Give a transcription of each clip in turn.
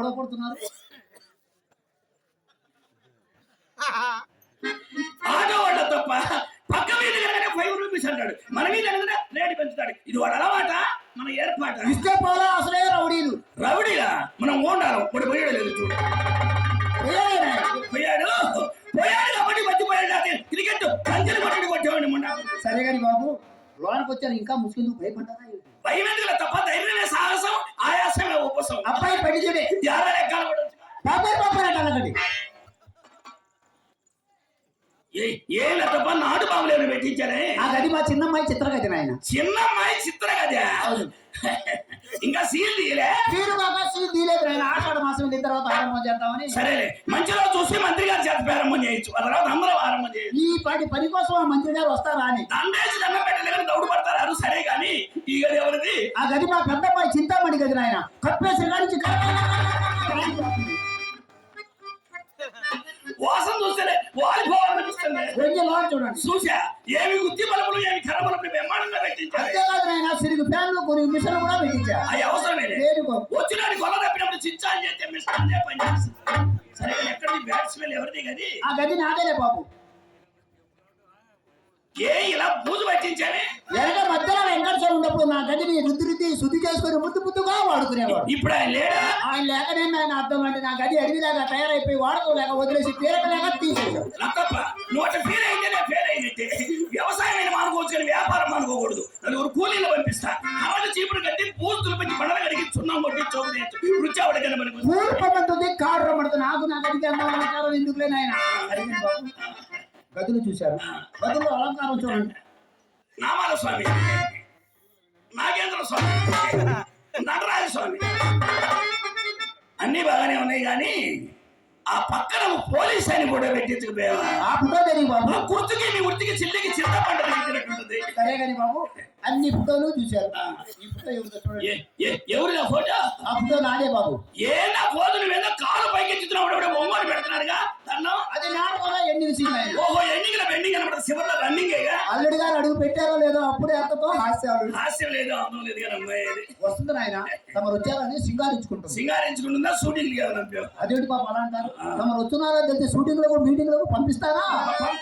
గొడవ పడుతున్నారు తప్ప పక్క మీద ఫైవ్ రూపీస్ అంటాడు. మన మీద రేటు పెంచుతాడు. ఇది వాడు అలవాట? మన ఏర్పాట? ఇస్తే పోలా. లోనికి వచ్చాను ఇంకా ముస్లింలు భయపడ్డారా? భయం ఎందుకు తప్ప ధైర్యమే సాహసం ఆయాసమే ఉపసం అబ్బాయి పెళ్ళి చూడే యారా లెక్కలు కూడా. పాపాయి పాపాయి అన్నది ఏ- తప్ప నాటు బాబులేరు పెట్టించారే ఆ గది మా చిన్నమ్మాయి చిత్రగతి నాయన చిన్న అమ్మాయి చిత్ర కదా అవును. ఇంకా సీల్ తీయలే. మీరు బాగా సీ తీలేదు నాయన ఆషాఢ మాసం వెళ్ళిన తర్వాత ఆరంభం చేద్దామని. సరేలే మంచిలో చూసి మంత్రి గారి చేత ప్రారంభం చేయొచ్చు ఆ తర్వాత అందరూ ఆరంభం చేయొచ్చు ఈ పాటి పని కోసం ఆ మంత్రి గారు వస్తారా అని దండేసి దండం పెట్టలే కానీ దౌడు పడతారు. సరే కానీ ఈ గది ఎవరిది? ఆ గది మా పెద్దమ్మాయి చింతామణి గది నాయన. కప్పేసి కానించి వాసన చూస్తేనే వాలిపోవాలనిపిస్తుంది. చూసా ఏమి గుత్తి బలములు ఏమి కర్ర బలములు బ్రహ్మాండంగా పెట్టించారు అంతేకాదు నాయన ఫ్యాన్లు కొన్ని మిషన్లు కూడా పెట్టించా. అవి అవసరమే దేనికో వచ్చినాడు కొల తప్పినప్పుడు చేస్తే మిస్టర్ అనే పని చేస్తుంది. సరే కానీ ఎక్కడిది బ్యాట్స్మెన్ ఎవరిది గది? ఆ గది నాదేలే బాబు. ఏ ఇలా పూజ పట్టించానే వెనక మధ్యలో ఉన్నప్పుడు నా గదిని రుద్ది రుద్ది శుద్ధి చేసుకుని ముద్దు ముద్దుగా వాడుకునేవాడు. ఇప్పుడు ఆయన లేడా? ఆయన లేకనే ఆయన అర్థం అంటే నా గది అడవిలాగా తయారైపోయి వాడుకోలేక వదిలేసి తీరకలేక నువ్వు అట్లా ఫెయిల్ అయితేనే ఫెయిల్ అయినట్టే వ్యవసాయం అయినా మానుకోవచ్చు కానీ వ్యాపారం మానుకోకూడదు. నలుగురు కూలీలు పంపిస్తా. కాబట్టి చీపురు కట్టి పూజలు పెట్టి బండలు కడిగి చున్నం కొట్టి చోటు రుచి ఆవిడ కనబడి ఊరు పడుతుంది కాడు రమ్మడుతుంది నాకు నా గదికి ఎందుకులే నాయన? అడిగింది బాబు. గదులు చూశారు. గదులు అలంకారం చూడండి. నామాల స్వామి. నాగేంద్ర స్వామి. నటరాజ స్వామి. అన్ని బాగానే ఉన్నాయి కానీ ఆ పక్కన పోలీస్ అని కూడా పెట్టించుకుపోయావా ఆ ఫోటో తెలియదు బాబు? కుర్తుకి నీ ఉర్తికి చిల్లికి చింత పంట సరే కానీ బాబు? అన్ని ఫోటోలు చూశారు. ఈ ఫోటో ఎవరు నా ఫోటో? ఆ ఫోటో నాదే బాబు. ఏ నా ఫోటో నువ్వేదో కాలు పైకి ఎత్తుతున్నావు బొమ్మలు తన్ను అది ఎన్ని సీన్ ఆయన ఓహో ఎన్నికల బెండింగ్ అనమాట. చివరిలో రన్నింగ్ అల్లుడి గారు అడుగు పెట్టారో లేదో అప్పుడే అత్తతో హాస్యాలు హాస్యం లేదు అందం లేదు కానీ అమ్మాయి. వస్తుంది నాయన తమరు వచ్చారని సింగారించుకుంటుంది సింగారించుకుంటుందా షూటింగ్ అదేంటి పాప అలా అంటారు? తమరు వస్తున్నారని తెలిసి షూటింగ్లో మీటింగ్లో పంపిస్తారా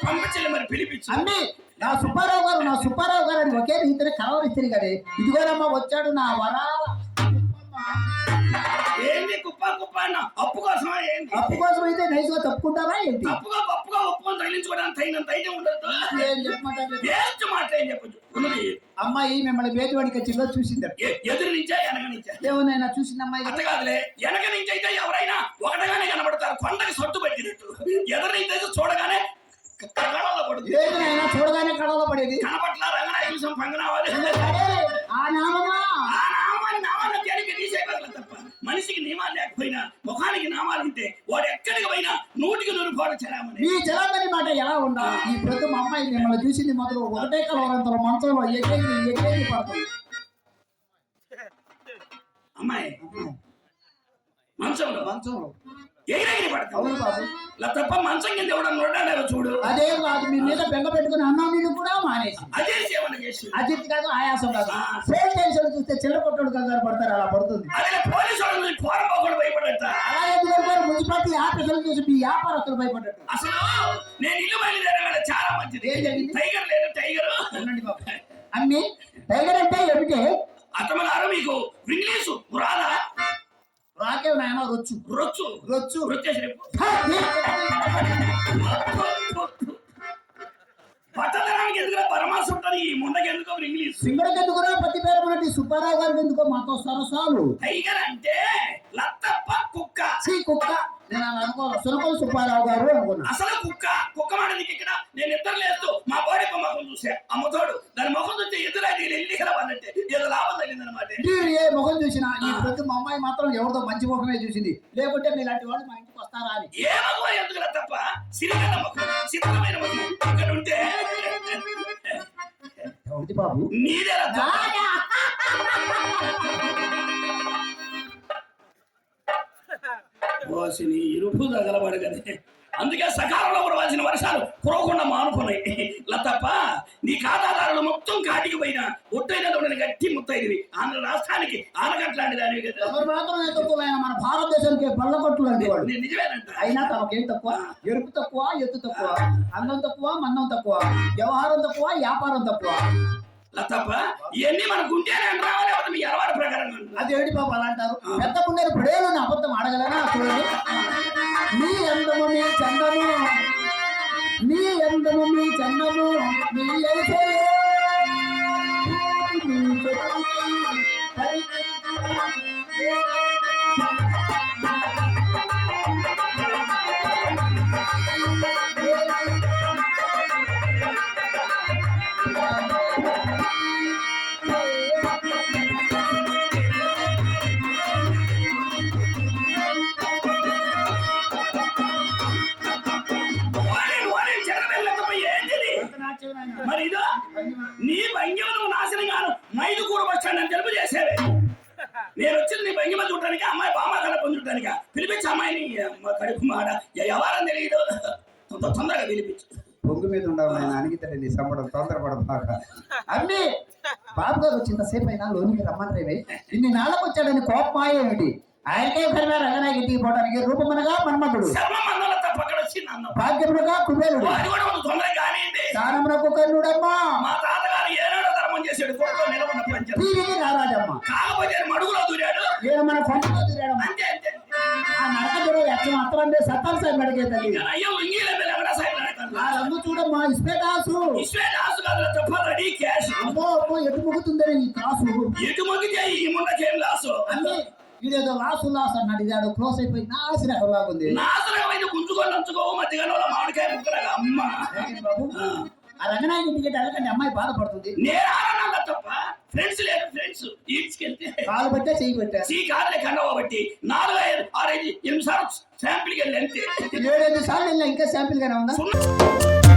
పంపించలే మరి పిలిపించు. అన్ని నా సుబ్బారావు గారు నా సుబ్బారావు గారు అని ఒకే రీతిని కలవరిస్తారు కానీ ఇదిగోనమ్మా వచ్చాడు నా వరాల ఏంది కుప్ప కుప్ప అన్న అప్పు కోసమా ఏంటి అప్పు కోసం అయితే నైస్గా తప్పుకుంటారా ఏంటి? అప్పుగా పప్పుగా ఒప్పుకొని తగిలించుకోవడానికి తగినంత అయితే ఉండదు ఏం చెప్పమంటారు? మాట ఏం చెప్పచ్చు. ఉన్నది. అమ్మాయి మిమ్మల్ని బేటివాడికి చిల్లో చూసింది. ఎ- ఎదురు నుంచా వెనక నుంచా. దేవునైనా చూసింది అమ్మాయి? అంత కాదులే. వెనక నుంచి అయితే ఎవరైనా ఒకటగానే కనబడతారు. కొండకి సొట్టు పెట్టినట్టు. ఎదురు నుంచి అయితే చూడగానే క- కళ్ళలో పడుతుంది. ఏదైనా చూడగానే కడవలో పడేది? కనపట్ల రంగన ఇలుసం నియమాలు లేకపోయినా ముఖానికి నామాలు ఉంటే వాడు ఎక్కడికి పోయినా నూటికి నూరు పోట చలామని మీ జలందని మాట ఎలా ఉండాలి ఈ ప్రతి మా అమ్మాయి మిమ్మల్ని చూసింది మొదలు ఒకటే కలవరంతలో మంచంలో ఎక్కేది ఎక్కేది పడుతుంది. అమ్మాయి మంచంలో. మంచంలో. ఎగిరెగిరి పడతావు అవును బాబు. ఇలా తప్ప మంచం కింద ఎవడన్నా చూడు. అదే కాదు మీ మీద బెంగ పెట్టుకుని అన్నా మీరు కూడా అదే సేవన చేసి అజిత్ కాదు ఆయాసం కాదు. సేల్ టెన్షన్ చూస్తే చిల్ల కొట్టడు కంగారు పడతారు అలా పడుతుంది. అదే పోలీసు వాళ్ళు భయపడట మున్సిపాలిటీ ఆఫీసులు చూసి మీ వ్యాపారస్తులు అసలు నేను ఇల్లు బయలుదేరగల చాలా మంచిది. ఏం జరిగింది? టైగర్ లేదు టైగర్. బాబు. అన్ని టైగర్ అంటే ఏమిటి? అతమగారు మీకు? ఇంగ్లీషు రాదా? రాకే నాయన రొచ్చు. రొచ్చు. రొచ్చు. రొచ్చేసి ఉంటుంది ఈ ముండకి ఎందుకో ఇంగ్లీష్? సింగడికి ఎందుకురా పత్తి పేరు మనటి సుబ్బారావు గారికి ఎందుకో మాతో సరసాలు టైగర్ అంటే లత్తప్ప కుక్క. చీ కుక్క. నేను అలా అనుకోను. సునకం సుబ్బారావు గారు అనుకున్నా. అసలు కుక్క కుక్క మాట నీకు ఇక్కడ నేను ఇద్దరు లేస్తూ మా బాడీ ముఖం చూసా. అమ్మతోడు దాని ముఖం చూస్తే ఎదురా ఎల్లికల పడ్డట్టే ఏదో లాభం తగ్గిందనమాట మీరు ఏ ముఖం చూసినా ఈ ప్రతి మా అమ్మాయి మాత్రం ఎవరితో మంచి ముఖమే చూసింది. లేకుంటే మీలాంటి వాళ్ళు మా ఇంటికి వస్తారా అని. ఏ మగవా ఎందుకు తప్ప సిరిగల ముఖం సిద్ధమైన ముఖం. బాబు ఇరుపు తగలబడు కదే అందుకే సకాలంలో కురవాల్సిన వర్షాలు కురవకుండా మానుకున్నాయి. ఇలా తప్ప నీ ఖాతాదారులు మొత్తం కాటికి పోయినా ఒట్టైన గట్టి ముక్క ముత్తైదివి. ఆంధ్ర రాష్ట్రానికి ఆనకట్లాంటి దానివి కదా. ఎవరు మాత్రం తక్కువ మన భారతదేశానికి బల్లకొట్లు వాడు. నీ- నిజమేనంట. అయినా తమకేం తక్కువ? ఎరుపు తక్కువ ఎత్తు తక్కువ అందం తక్కువ మందం తక్కువ వ్యవహారం తక్కువ వ్యాపారం తక్కువ. లతప్ప ఇవన్నీ మనకు ఉంటేనే అంటావా లేకపోతే మీ అలవాటు ప్రకారం? అది ఏమిటి పాప అలా అంటారు? పెద్ద పుండేరు పడేలు అబద్ధం అడగలనా చూడండి మీ అందము మీ చందము. మీ అందము మీ చందము. మీ ఎలుకలే, మీ చెట్టుకి చూడటానికి పిలిపించి అమ్మాయిని అమ్మ కడుపు మాడ ఎవరని తెలియదు. తొందర- తొందరగా పిలిపించు. పొంగు మీద ఉండవు ఆయన అణిగితలే నీ సంబడం తొందరపడ బాగా. అమ్మి బాబు గారు వచ్చింత సేపు అయినా లోనికి రమ్మని ఇన్ని నాళ్ళకు వచ్చాడని కోపమాయ ఏమిటి? ఆయనకే కరిమే రంగనాయక ఇంటికి పోవడానికి రూపమనగా మన్మధుడు. శర్మ మందల తప్పక్కడ వచ్చి నన్ను. భాగ్యమునగా కుబేరుడు. దానమునకు కర్ణుడమ్మా. మా తాతగారు ఏనాడో ధర్మం చేసాడు కోట్లో నిలబడిన పంచారు దీనికి రారాజమ్మ. కాకపోతే మడుగులో దూరాడు. మన కొండలో తిరగడమ్మ అంతే. ఆ సాయి మెడకే తల్లి. ఇక అయ్యో ఇంగిల మీద ఎవడా సైడ్ నడకల్లా. ఆ రంగు చూడమ్మా ఇస్పేటాసు ఇస్వే దాసు. Ready cash. అమ్మో అమ్మో ఎటు ముగుతుందని ఈ కాసు ఎటు మొగ్గితే ఈ ముండకేం లాసు అన్నీ లాసు లాస్ అన్నాడు క్లోజ్ అయిపోయి నాసి రకంగా ఉంది. నాశనమైన గుంజుకొని మామిడికాయ ముక్కలగా. అమ్మ. ఆ రంగనాయక ఇంటికి వెళ్ళకండి అమ్మాయి బాధపడుతుంది. నేను తప్ప ఫ్రెండ్స్ లేరు ఫ్రెండ్స్ ఈడ్చుకెళ్తే కాలు పట్టే చెయ్యి పెట్టా సీ కార్లే కండవ బట్టి నాలుగు ఐదు ఆరు ఐదు ఎనిమిది సార్లు శాంపిల్కి వెళ్ళి అంతే ఏడెనిమిది సార్లు వెళ్ళా ఇంకా శాంపిల్ గానే ఉందా సున్నా